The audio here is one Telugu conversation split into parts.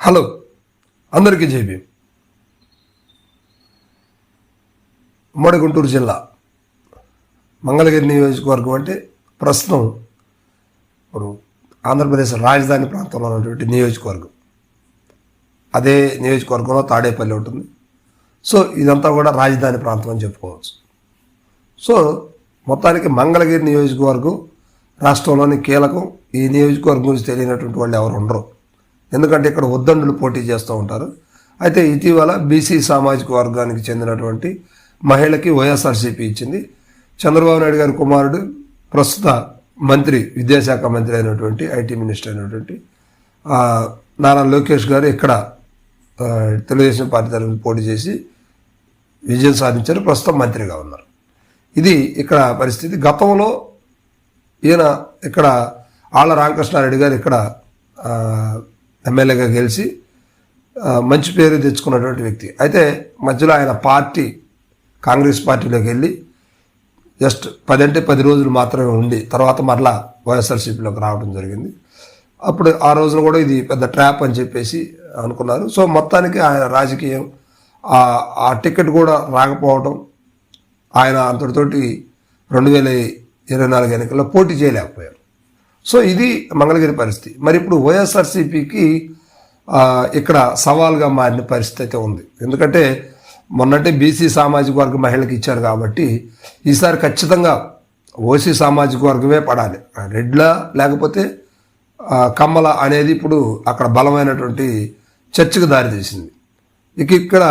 హలో. అందరికీ జేబీ ఉమ్మడి గుంటూరు జిల్లా మంగళగిరి నియోజకవర్గం అంటే ప్రస్తుతం ఇప్పుడు ఆంధ్రప్రదేశ్ రాజధాని ప్రాంతంలో ఉన్నటువంటి నియోజకవర్గం. అదే నియోజకవర్గంలో తాడేపల్లి ఉంటుంది. సో ఇదంతా కూడా రాజధాని ప్రాంతం అని చెప్పుకోవచ్చు. సో మొత్తానికి మంగళగిరి నియోజకవర్గం రాష్ట్రంలోని కీలకం. ఈ నియోజకవర్గం గురించి తెలియనటువంటి వాళ్ళు ఎవరు ఉండరు. ఎందుకంటే ఇక్కడ ఉద్దండులు పోటీ చేస్తూ ఉంటారు. అయితే ఇటీవల బీసీ సామాజిక వర్గానికి చెందినటువంటి మహిళకి వైఎస్ఆర్సీపీ ఇచ్చింది. చంద్రబాబు నాయుడు గారి కుమారుడు ప్రస్తుత మంత్రి విద్యాశాఖ మంత్రి అయినటువంటి ఐటీ మినిస్టర్ అయినటువంటి నారా లోకేష్ గారు ఇక్కడ తెలుగుదేశం పార్టీ తరఫున పోటీ చేసి విజయం సాధించారు. ప్రస్తుతం మంత్రిగా ఉన్నారు. ఇది ఇక్కడ పరిస్థితి. గతంలో ఈయన ఇక్కడ ఆళ్ళ రామకృష్ణారెడ్డి గారు ఇక్కడ ఎమ్మెల్యేగా గెలిచి మంచి పేరు తెచ్చుకున్నటువంటి వ్యక్తి. అయితే మధ్యలో ఆయన పార్టీ కాంగ్రెస్ పార్టీలోకి వెళ్ళి జస్ట్ పది అంటే పది రోజులు మాత్రమే ఉండి తర్వాత మరలా వైఎస్ఆర్సీపీలోకి రావడం జరిగింది. అప్పుడు ఆ రోజున కూడా ఇది పెద్ద ట్రాప్ అని చెప్పేసి అనుకున్నారు. సో మొత్తానికి ఆయన రాజకీయం ఆ- ఆ టికెట్ కూడా రాకపోవడం ఆయన అంతటితోటి రెండు వేల ఇరవై నాలుగు ఎన్నికల్లో పోటీ చేయలేకపోయారు. సో ఇది మంగళగిరి పరిస్థితి. మరి ఇప్పుడు వైఎస్ఆర్సీపీకి ఇక్కడ సవాల్గా మారిన పరిస్థితి అయితే ఉంది. ఎందుకంటే మొన్నటే బీసీ సామాజిక వర్గ మహిళకి ఇచ్చారు కాబట్టి ఈసారి ఖచ్చితంగా ఓసీ సామాజిక వర్గమే పడాలి. రెడ్ల లేకపోతే కమ్మల అనేది ఇప్పుడు అక్కడ బలమైనటువంటి చర్చకు దారితీసింది. ఇక ఇక్కడ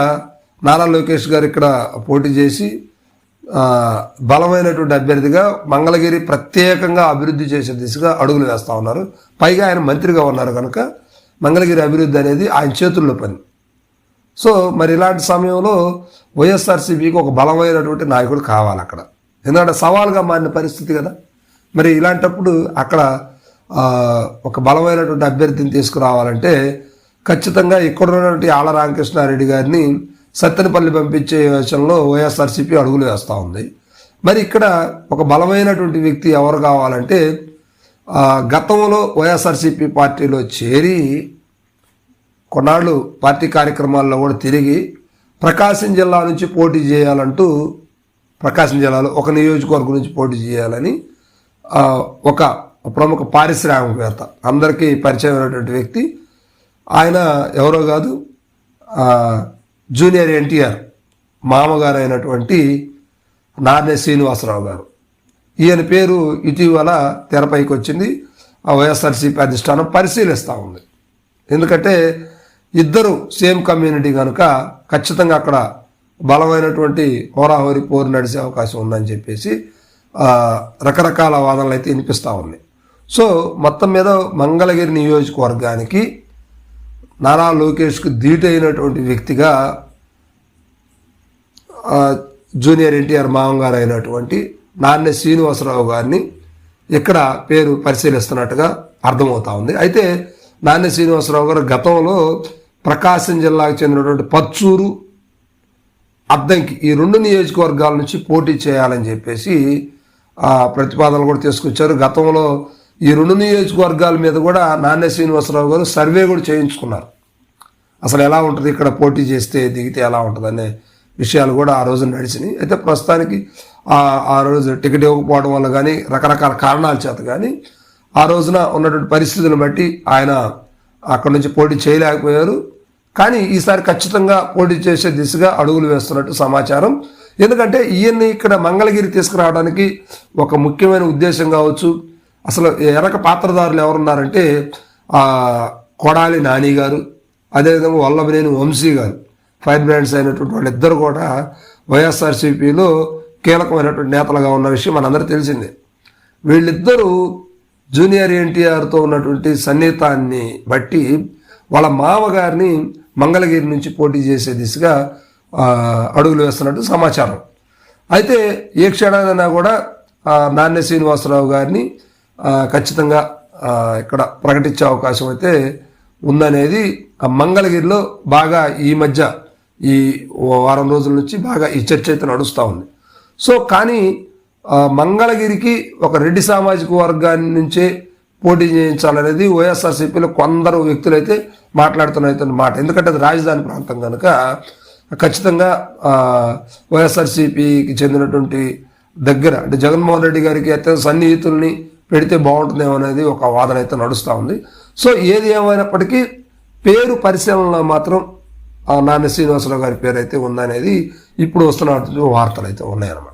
నారా లోకేష్ గారు ఇక్కడ పోటీ చేసి బలమైనటువంటి అభ్యర్థిగా మంగళగిరి ప్రత్యేకంగా అభివృద్ధి చేసే దిశగా అడుగులు వేస్తూ ఉన్నారు. పైగా ఆయన మంత్రిగా ఉన్నారు కనుక మంగళగిరి అభివృద్ధి అనేది ఆయన చేతుల్లో పని. సో మరి ఇలాంటి సమయంలో వైఎస్ఆర్సీపీకి ఒక బలమైనటువంటి నాయకుడు కావాలి అక్కడ. ఎందుకంటే సవాల్గా మారిన పరిస్థితి కదా. మరి ఇలాంటప్పుడు అక్కడ ఒక బలమైనటువంటి అభ్యర్థిని తీసుకురావాలంటే ఖచ్చితంగా ఇక్కడ ఉన్నటువంటి ఆళ్ళ రామకృష్ణారెడ్డి గారిని సత్తెనపల్లి పంపించే విషయంలో వైఎస్ఆర్సీపీ అడుగులు వేస్తూ ఉంది. మరి ఇక్కడ ఒక బలమైనటువంటి వ్యక్తి ఎవరు కావాలంటే గతంలో వైఎస్ఆర్సీపీ పార్టీలో చేరి కొన్నాళ్ళు పార్టీ కార్యక్రమాల్లో కూడా తిరిగి ప్రకాశం జిల్లా నుంచి పోటీ చేయాలంటూ ప్రకాశం జిల్లాలో ఒక నియోజకవర్గం నుంచి పోటీ చేయాలని ఒక ప్రముఖ పారిశ్రామికవేత్త అందరికీ పరిచయం అయినటువంటి వ్యక్తి. ఆయన ఎవరో కాదు జూనియర్ ఎన్టీఆర్ మామగారు అయినటువంటి నార్నే శ్రీనివాసరావు గారు. ఈయన పేరు ఇటీవల తెరపైకి వచ్చింది ఆ వైఎస్ఆర్సీపీ అధిష్టానం పరిశీలిస్తూ ఉంది. ఎందుకంటే ఇద్దరు సేమ్ కమ్యూనిటీ కనుక ఖచ్చితంగా అక్కడ బలమైనటువంటి హోరాహోరి పోరు నడిచే అవకాశం ఉందని చెప్పేసి రకరకాల వాదనలు అయితే వినిపిస్తూ ఉన్నాయి. సో మొత్తం మీద మంగళగిరి నియోజకవర్గానికి నారా లోకేష్కు ధీటైనటువంటి వ్యక్తిగా జూనియర్ ఎన్టీఆర్ మామగారు అయినటువంటి నాన్న శ్రీనివాసరావు గారిని ఇక్కడ పేరు పరిశీలిస్తున్నట్టుగా అర్థమవుతా ఉంది. అయితే నాన్న శ్రీనివాసరావు గారు గతంలో ప్రకాశం జిల్లాకు చెందినటువంటి పచ్చూరు అద్దంకి ఈ రెండు నియోజకవర్గాల నుంచి పోటీ చేయాలని చెప్పేసి ప్రతిపాదనలు కూడా తీసుకొచ్చారు. గతంలో ఈ రెండు నియోజకవర్గాల మీద కూడా నాన్న శ్రీనివాసరావు గారు సర్వే కూడా చేయించుకున్నారు. అసలు ఎలా ఉంటుంది ఇక్కడ పోటీ చేస్తే దిగితే ఎలా ఉంటుంది అనే విషయాలు కూడా ఆ రోజు నడిచినాయి. అయితే ప్రస్తుతానికి ఆ ఆ రోజు టికెట్ ఇవ్వకపోవడం వల్ల కానీ రకరకాల కారణాల చేత కానీ ఆ రోజున ఉన్నటువంటి పరిస్థితులను బట్టి ఆయన అక్కడి నుంచి పోటీ చేయలేకపోయారు. కానీ ఈసారి ఖచ్చితంగా పోటీ చేసే దిశగా అడుగులు వేస్తున్నట్టు సమాచారం. ఎందుకంటే ఈయన్ని ఇక్కడ మంగళగిరి తీసుకురావడానికి ఒక ముఖ్యమైన ఉద్దేశం కావచ్చు అసలు ఎనక పాత్రధారులు ఎవరున్నారంటే కొడాలి నాని గారు అదేవిధంగా వల్లభనేని వంశీ గారు ఫైర్ బ్రాండ్స్ అయినటువంటి వాళ్ళిద్దరు కూడా వైఎస్ఆర్సీపీలో కీలకమైనటువంటి నేతలుగా ఉన్న విషయం మనందరూ తెలిసిందే. వీళ్ళిద్దరూ జూనియర్ ఎన్టీఆర్తో ఉన్నటువంటి సన్నిహితాన్ని బట్టి వాళ్ళ మామగారిని మంగళగిరి నుంచి పోటీ చేసే దిశగా అడుగులు వేస్తున్నట్టు సమాచారం. అయితే ఏ క్షణానైనా కూడా నాణ్య శ్రీనివాసరావు గారిని ఖచ్చితంగా ఇక్కడ ప్రకటించే అవకాశం అయితే ఉందనేది ఆ మంగళగిరిలో బాగా ఈ మధ్య ఈ వారం రోజుల నుంచి బాగా ఈ చర్చ అయితే నడుస్తూ ఉంది. సో కానీ మంగళగిరికి ఒక రెడ్డి సామాజిక వర్గాన్ని నుంచే పోటీ చేయించాలనేది వైఎస్ఆర్సీపీలో కొందరు వ్యక్తులైతే మాట్లాడుతున్న మాట. ఎందుకంటే అది రాజధాని ప్రాంతం కనుక ఖచ్చితంగా వైఎస్ఆర్సీపీకి చెందినటువంటి దగ్గర అంటే జగన్మోహన్ రెడ్డి గారికి అత్యంత సన్నిహితుల్ని పెడితే బాగుంటుందేమో అనేది ఒక వాదన అయితే నడుస్తూ ఉంది. సో ఏది ఏమైనప్పటికీ పేరు పరిశీలనలో మాత్రం నాన్న శ్రీనివాసరావు గారి పేరు అయితే ఉందనేది ఇప్పుడు వస్తున్న వార్తలు అయితే ఉన్నాయన్నమాట.